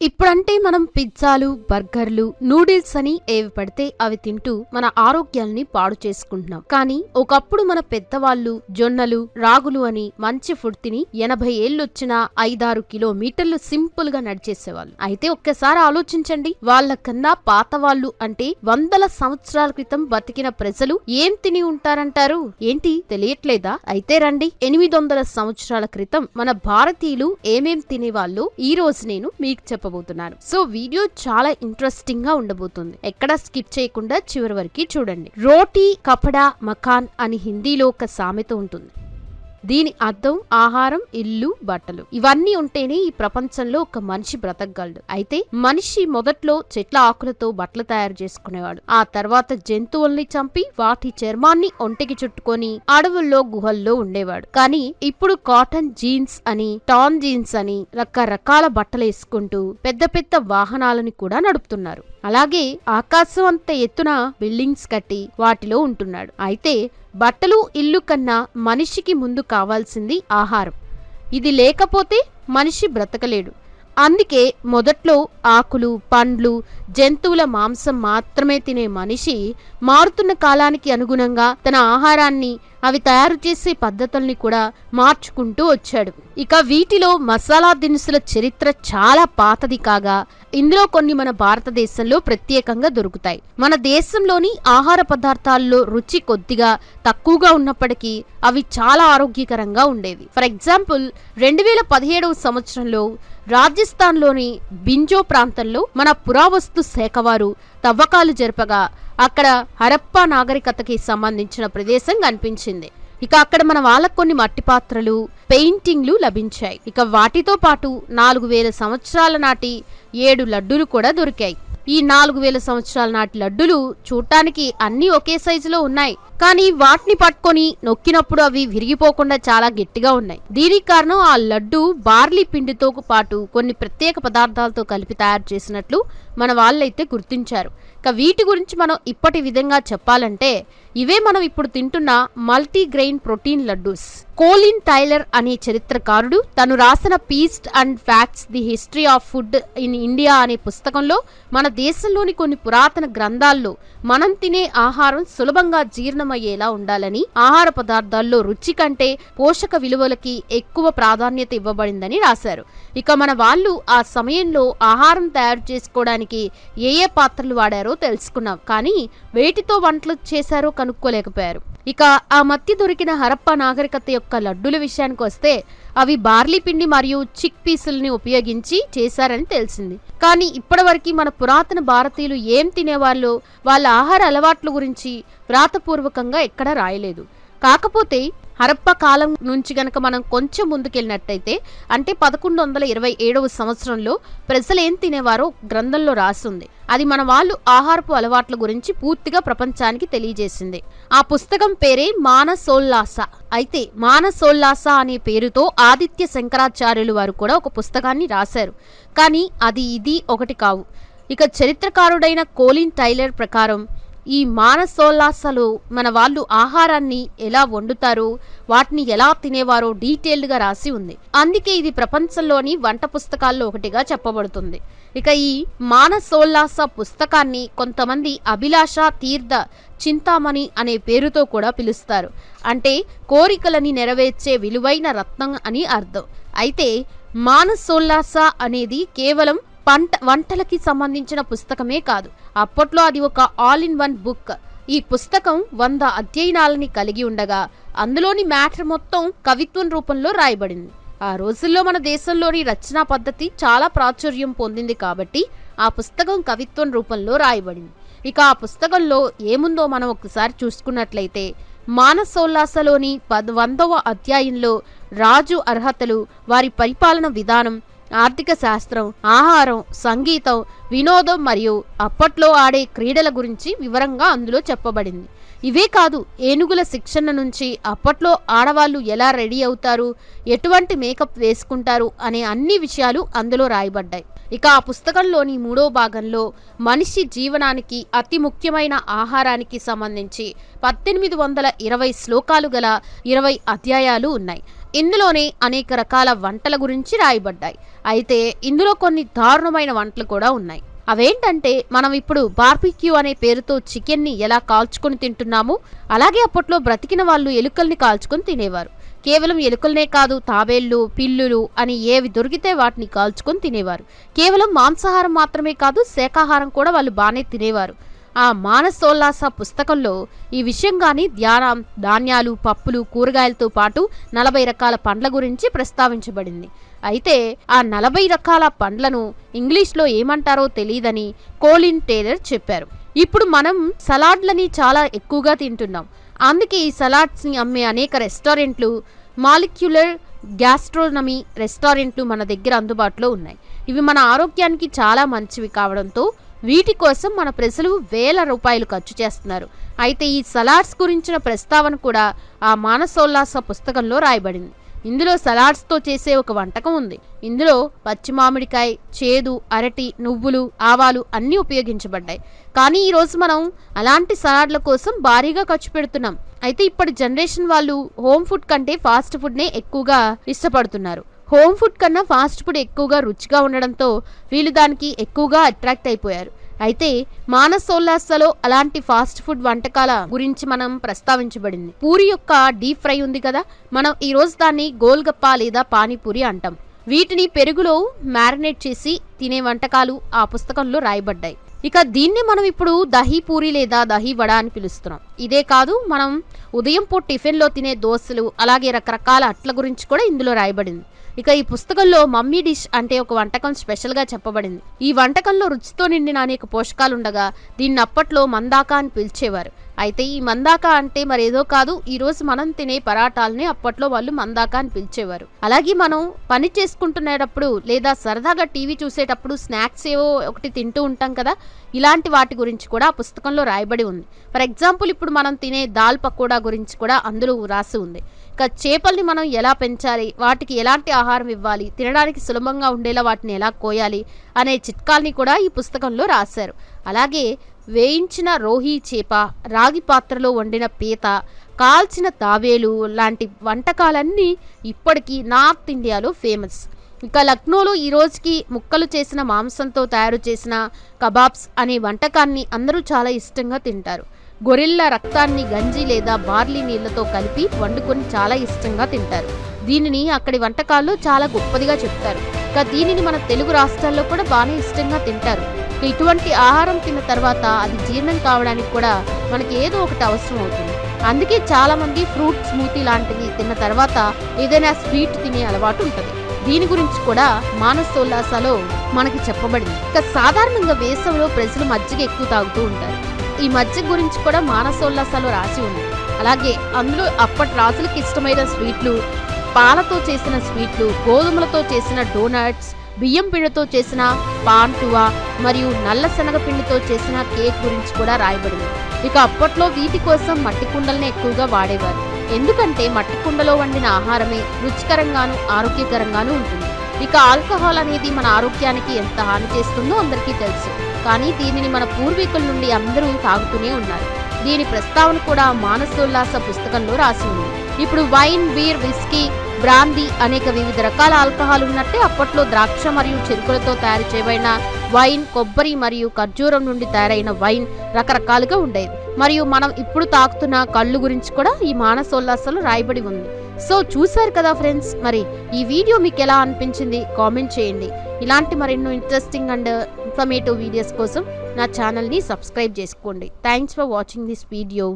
ఇప్పుడంటే మనం పిజ్జాలు బర్గర్లు నూడిల్స్ అని ఏవి పడితే అవి తింటూ మన ఆరోగ్యాల్ని పాడు చేసుకుంటున్నాం. కానీ ఒకప్పుడు మన పెద్దవాళ్ళు జొన్నలు రాగులు అని మంచి ఫుడ్ తిని ఎనభై ఏళ్ళొచ్చినా ఐదారు కిలోమీటర్లు సింపుల్గా నడిచేసేవాళ్ళు. అయితే ఒక్కసారి ఆలోచించండి వాళ్ళకన్నా పాత వాళ్ళు అంటే వందల సంవత్సరాల క్రితం బతికిన ప్రజలు ఏం తిని ఉంటారంటారు? ఏంటి? తెలియట్లేదా? అయితే రండి ఎనిమిది వందల సంవత్సరాల క్రితం మన భారతీయులు ఏమేం తినేవాళ్ళు ఈ రోజు నేను మీకు చెప్పబోతున్నాను సో వీడియో చాలా ఇంట్రెస్టింగ్గా ఉండబోతుంది. ఎక్కడ స్కిప్ చేయకుండా చివరి వరకు చూడండి. రోటీ కపడా మకాన్ అని హిందీలో ఒక సామెత ఉంటుంది. దీని అర్థం ఆహారం ఇల్లు బట్టలు. ఇవన్నీ ఉంటేనే ఈ ప్రపంచంలో ఒక మనిషి బ్రతకగలడు. అయితే మనిషి మొదట్లో చెట్ల ఆకులతో బట్టలు తయారు చేసుకునేవాడు. ఆ తర్వాత జంతువుల్ని చంపి వాటి చర్మాన్ని ఒంటికి చుట్టుకొని అడవుల్లో గుహల్లో ఉండేవాడు. కానీ ఇప్పుడు కాటన్ జీన్స్ అని టాన్ జీన్స్ అని రకరకాల బట్టలు వేసుకుంటూ పెద్ద పెద్ద వాహనాలని కూడా నడుపుతున్నారు. అలాగే ఆకాశం అంత ఎత్తున బిల్డింగ్స్ కట్టి వాటిలో ఉంటున్నాడు. అయితే బట్టలు ఇల్లు కన్నా మనిషికి ముందు కావాల్సింది ఆహారం. ఇది లేకపోతే మనిషి బ్రతకలేడు. అందుకే మొదట్లో ఆకులు పండ్లు జంతువుల మాంసం మాత్రమే తినే మనిషి మారుతున్న కాలానికి అనుగుణంగా తన ఆహారాన్ని అవి తయారు చేసే పద్ధతుల్ని కూడా మార్చుకుంటూ వచ్చాడు. ఇక వీటిలో మసాలా దినుసుల చరిత్ర చాలా పాతది కాగా ఇందులో కొన్ని మన భారతదేశంలో ప్రత్యేకంగా దొరుకుతాయి. మన దేశంలోని ఆహార పదార్థాల్లో రుచి కొద్దిగా తక్కువగా ఉన్నప్పటికీ అవి చాలా ఆరోగ్యకరంగా ఉండేవి. ఫర్ ఎగ్జాంపుల్ రెండు వేల పదిహేడవ సంవత్సరంలో రాజస్థాన్లోని బింజో ప్రాంతంలో మన పురావస్తు శాఖ వారు తవ్వకాలు జరపగా అక్కడ హరప్పా నాగరికతకి సంబంధించిన ప్రదేశం కనిపించింది. ఇక అక్కడ మన వాళ్ళకు కొన్ని మట్టి పాత్రలు పెయింటింగ్లు లభించాయి. ఇక వాటితో పాటు నాలుగు వేల సంవత్సరాల నాటి ఏడు లడ్డూలు కూడా దొరికాయి. ఈ నాలుగు వేల సంవత్సరాల నాటి లడ్డులు చూడటానికి అన్ని ఒకే సైజులో ఉన్నాయి. కానీ వాటిని పట్టుకొని నొక్కినప్పుడు అవి విరిగిపోకుండా చాలా గట్టిగా ఉన్నాయి. దీనికి కారణం ఆ లడ్డు బార్లీ పిండితో పాటు కొన్ని ప్రత్యేక పదార్థాలతో కలిపి తయారు చేసినట్లు మన వాళ్ళైతే గుర్తించారు. ఇక వీటి గురించి మనం ఇప్పటి విధంగా చెప్పాలంటే ఇవే మనం ఇప్పుడు తింటున్న multi grain protein laddoos. Colin Taylor అనే చరిత్రకారుడు తను రాసిన feasts and facts the history of food in India అనే పుస్తకంలో మన దేశంలోని కొన్ని పురాతన గ్రంథాల్లో మనం తినే ఆహారం సులభంగా జీర్ణం జీర్ణమయ్యేలా ఉండాలని ఆహార పదార్థాల్లో రుచి కంటే పోషక విలువలకి ఎక్కువ ప్రాధాన్యత ఇవ్వబడిందని రాశారు. ఇక మన వాళ్ళు ఆ సమయంలో ఆహారం తయారు చేసుకోవడానికి ఏ ఏ పాత్రలు వాడారో తెలుసుకున్నాం. కానీ వేటితో వంటలు చేశారో కనుక్కోలేకపోయారు. ఇక ఆ మధ్య దొరికిన హరప్ప నాగరికత యొక్క లడ్డుల విషయానికి వస్తే అవి బార్లీ పిండి మరియు చిక్ పీసుల్ని ఉపయోగించి చేశారని తెలిసింది. కానీ ఇప్పటివరకు మన పురాతన భారతీయులు ఏం తినేవాళ్ళు వాళ్ళ ఆహార అలవాట్ల గురించి వ్రాతపూర్వకంగా ఎక్కడా రాయలేదు. కాకపోతే హరప్ప కాలం నుంచి గనక మనం కొంచెం ముందుకెళ్ళినట్టయితే అంటే పదకొండు వందల ఇరవై ఏడవ సంవత్సరంలో ప్రజలు ఏం తినేవారో గ్రంథంలో రాసింది. అది మన వాళ్ళు ఆహారపు అలవాట్ల గురించి పూర్తిగా ప్రపంచానికి తెలియజేసింది. ఆ పుస్తకం పేరే మానసోల్లాస. అయితే మానసోల్లాస అనే పేరుతో ఆదిత్య శంకరాచార్యులు వారు కూడా ఒక పుస్తకాన్ని రాశారు. కానీ అది ఇది ఒకటి కావు. ఇక చరిత్రకారుడైన కోలిన్ టైలర్ ప్రకారం ఈ మానసోల్లాసాలు మన వాళ్ళు ఆహారాన్ని ఎలా వండుతారు వాటిని ఎలా తినేవారో డీటెయిల్డ్గా రాసి ఉంది. అందుకే ఇది ప్రపంచంలోని వంట పుస్తకాల్లో ఒకటిగా చెప్పబడుతుంది. ఇక ఈ మానసోల్లాస పుస్తకాన్ని కొంతమంది అభిలాష తీర్థ చింతామణి అనే పేరుతో కూడా పిలుస్తారు. అంటే కోరికలని నెరవేర్చే విలువైన రత్నం అని అర్థం. అయితే మానసోల్లాస అనేది కేవలం పంట వంటలకి సంబంధించిన పుస్తకమే కాదు. అప్పట్లో అది ఒక ఆల్ ఇన్ వన్ బుక్ ఈ పుస్తకం వంద అధ్యయనాలని కలిగి ఉండగా అందులోని మ్యాటర్ మొత్తం కవిత్వం రూపంలో రాయబడింది. ఆ రోజుల్లో మన దేశంలోని రచనా పద్ధతి చాలా ప్రాచుర్యం పొందింది కాబట్టి ఆ పుస్తకం కవిత్వం రూపంలో రాయబడింది. ఇక ఆ పుస్తకంలో ఏముందో మనం ఒకసారి చూసుకున్నట్లయితే మానసోల్లాసలోని పద్ వందవ అధ్యాయంలో రాజు అర్హతలు వారి పరిపాలన విధానం ఆర్థిక శాస్త్రం ఆహారం సంగీతం వినోదం మరియు అప్పట్లో ఆడే క్రీడల గురించి వివరంగా అందులో చెప్పబడింది. ఇవే కాదు ఏనుగుల శిక్షణ నుంచి అప్పట్లో ఆడవాళ్ళు ఎలా రెడీ అవుతారు ఎటువంటి మేకప్ వేసుకుంటారు అనే అన్ని విషయాలు అందులో రాయబడ్డాయి. ఇక ఆ పుస్తకంలోని మూడో భాగంలో మనిషి జీవనానికి అతి ముఖ్యమైన ఆహారానికి సంబంధించి పద్దెనిమిది వందల ఇరవై శ్లోకాలు గల ఇరవై అధ్యాయాలు ఉన్నాయి. ఇందులోనే అనేక రకాల వంటల గురించి రాయబడ్డాయి. అయితే ఇందులో కొన్ని దారుణమైన వంటలు కూడా ఉన్నాయి. అవేంటంటే మనం ఇప్పుడు బార్బిక్యూ అనే పేరుతో చికెన్ని ఎలా కాల్చుకొని తింటున్నాము అలాగే అప్పట్లో బ్రతికిన వాళ్ళు ఎలుకల్ని కాల్చుకొని తినేవారు. కేవలం ఎలుకలనే కాదు తాబేళ్ళు పిల్లులు అని ఏవి దొరికితే వాటిని కాల్చుకొని తినేవారు. కేవలం మాంసాహారం మాత్రమే కాదు శాకాహారం కూడా వాళ్ళు బాగానే తినేవారు. ఆ మానసోల్లాస పుస్తకంలో ఈ విషయంగాని ధ్యానం ధాన్యాలు పప్పులు కూరగాయలతో పాటు నలభై రకాల పండ్ల గురించి ప్రస్తావించబడింది. అయితే ఆ నలభై రకాల పండ్లను ఇంగ్లీష్లో ఏమంటారో తెలియదని కోలిన్ టేలర్ చెప్పారు. ఇప్పుడు మనం సలాడ్లని చాలా ఎక్కువగా తింటున్నాం. అందుకే ఈ సలాడ్స్ని అమ్మే అనేక రెస్టారెంట్లు మాలిక్యులర్ గ్యాస్ట్రోనమీ రెస్టారెంట్లు మన దగ్గర అందుబాటులో ఉన్నాయి. ఇవి మన ఆరోగ్యానికి చాలా మంచివి కావడంతో వీటి కోసం మన ప్రజలు వేల రూపాయలు ఖర్చు చేస్తున్నారు. అయితే ఈ సలాడ్స్ గురించిన ప్రస్తావన కూడా ఆ మానసోల్లాస పుస్తకంలో రాయబడింది. ఇందులో సలాడ్స్తో చేసే ఒక వంటకం ఉంది. ఇందులో పచ్చి మామిడికాయ చేదు అరటి నువ్వులు ఆవాలు అన్నీ ఉపయోగించబడ్డాయి. కానీ ఈరోజు మనం అలాంటి సలాడ్ల కోసం భారీగా ఖర్చు పెడుతున్నాం. అయితే ఇప్పటి జనరేషన్ వాళ్ళు హోమ్ ఫుడ్ కంటే ఫాస్ట్ ఫుడ్నే ఎక్కువగా ఇష్టపడుతున్నారు. హోమ్ ఫుడ్ కన్నా ఫాస్ట్ ఫుడ్ ఎక్కువగా రుచిగా ఉండడంతో వీళ్ళు దానికి ఎక్కువగా అట్రాక్ట్ అయిపోయారు. అయితే మానసోల్లాసలో అలాంటి ఫాస్ట్ ఫుడ్ వంటకాల గురించి మనం ప్రస్తావించబడింది. పూరి యొక్క డీప్ ఫ్రై ఉంది కదా మనం ఈరోజు దాన్ని గోల్గప్ప లేదా పానీపూరి అంటాం. వీటిని పెరుగులో మ్యారినేట్ చేసి తినే వంటకాలు ఆ పుస్తకంలో రాయబడ్డాయి. ఇక దీన్ని మనం ఇప్పుడు దహీ పూరి లేదా దహీ వడ అని పిలుస్తున్నాం. ఇదే కాదు మనం ఉదయం పూట టిఫిన్లో తినే దోశలు అలాగే రకరకాల అట్ల గురించి కూడా ఇందులో రాయబడింది. ఇక ఈ పుస్తకంలో మమ్మీ డిష్ అంటే ఒక వంటకం స్పెషల్గా చెప్పబడింది. ఈ వంటకంలో రుచితో నిండిన అనేక పోషకాలుండగా దీన్ని అప్పట్లో మందాక అని పిలిచేవారు. అయితే ఈ మందాక అంటే మరేదో కాదు ఈ రోజు మనం తినే పరాటాలని అప్పట్లో వాళ్ళు మందాక అని పిలిచేవారు. అలాగే మనం పని చేసుకుంటునేటప్పుడు లేదా సరదాగా టీవీ చూసేటప్పుడు స్నాక్స్ ఏవో ఒకటి తింటూ ఉంటాం కదా ఇలాంటి వాటి గురించి కూడా ఆ పుస్తకంలో రాయబడి ఉంది. ఫర్ ఎగ్జాంపుల్ ఇప్పుడు మనం తినే దాల్ పకోడా గురించి కూడా అందులో రాసి ఉంది. ఇక చేపల్ని మనం ఎలా పెంచాలి వాటికి ఎలాంటి ఆహారం ఇవ్వాలి తినడానికి సులభంగా ఉండేలా వాటిని ఎలా కోయాలి అనే చిట్కాల్ని కూడా ఈ పుస్తకంలో రాశారు. అలాగే వేయించిన రోహి చేప రాగి పాత్రలో వండిన పీత కాల్చిన తావేలు లాంటి వంటకాలన్నీ ఇప్పటికీ నార్త్ ఇండియాలో ఫేమస్. ఇక లక్నోలో ఈ రోజుకి ముక్కలు చేసిన మాంసంతో తయారు చేసిన కబాబ్స్ అనే వంటకాన్ని అందరూ చాలా ఇష్టంగా తింటారు. గొరిల్లా రక్తాన్ని గంజి లేదా బార్లీ నీళ్ళతో కలిపి వండుకొని చాలా ఇష్టంగా తింటారు. దీనిని అక్కడి వంటకాల్లో చాలా గొప్పదిగా చెప్తారు. ఇక దీనిని మన తెలుగు రాష్ట్రాల్లో కూడా బాగానే ఇష్టంగా తింటారు. ఇటువంటి ఆహారం తిన్న తర్వాత అది జీర్ణం కావడానికి కూడా మనకి ఏదో ఒకటి అవసరం అవుతుంది. అందుకే చాలా మంది ఫ్రూట్ స్మూతీ లాంటివి తిన్న తర్వాత ఏదైనా స్వీట్ తినే అలవాటు ఉంటుంది. దీని గురించి కూడా మానసోల్లాసలో మనకి చెప్పబడింది. ఇక సాధారణంగా వేసవిలో ప్రజలు మజ్జిగ ఎక్కువ తాగుతూ ఉంటారు. ఈ మజ్జిగ గురించి కూడా మానసోల్లాసాలు రాసి ఉంది. అలాగే అందులో అప్పటి రాజులకు ఇష్టమైన స్వీట్లు పాలతో చేసిన స్వీట్లు గోధుమలతో చేసిన డోనట్స్ బియ్యం పిండితో చేసిన పాంటువా మరియు నల్ల శనగ పిండితో చేసిన కేక్ గురించి కూడా రాయబడింది. ఇక అప్పట్లో వీటి కోసం మట్టి కుండల్ని ఎక్కువగా వాడేవారు. ఎందుకంటే మట్టి కుండలో వండిన ఆహారమే రుచికరంగాను ఆరోగ్యకరంగాను ఉంటుంది. ఇక ఆల్కహాల్ అనేది మన ఆరోగ్యానికి ఎంత హాని చేస్తుందో అందరికీ తెలుసు. కానీ దీనిని మన పూర్వీకుల నుండి అందరూ తాగుతూనే ఉన్నారు. దీని ప్రస్తావన కూడా మానసోల్లాస పుస్తకంలో రాసి ఉంది. ఇప్పుడు వైన్ బీర్ విస్కీ బ్రాందీ అనేక వివిధ రకాల ఆల్కహాల్ ఉన్నట్టే అప్పట్లో ద్రాక్ష మరియు చెరుకులతో తయారు చేయబడిన వైన్ కొబ్బరి మరియు ఖర్జూరం నుండి తయారైన వైన్ రకరకాలుగా ఉండేది. మరియు మనం ఇప్పుడు తాకుతున్న కళ్ళు గురించి కూడా ఈ మానసోల్లాసంలో రాయబడి ఉంది. సో చూశారు కదా ఫ్రెండ్స్ మరి ఈ వీడియో మీకు ఎలా అనిపించింది? కామెంట్ చేయండి. ఇలాంటి మరెన్నో ఇంట్రెస్టింగ్ అండ్ ఇన్ఫర్మేటివ్ వీడియోస్ కోసం నా ఛానల్ని సబ్స్క్రైబ్ చేసుకోండి. Thanks for watching this video.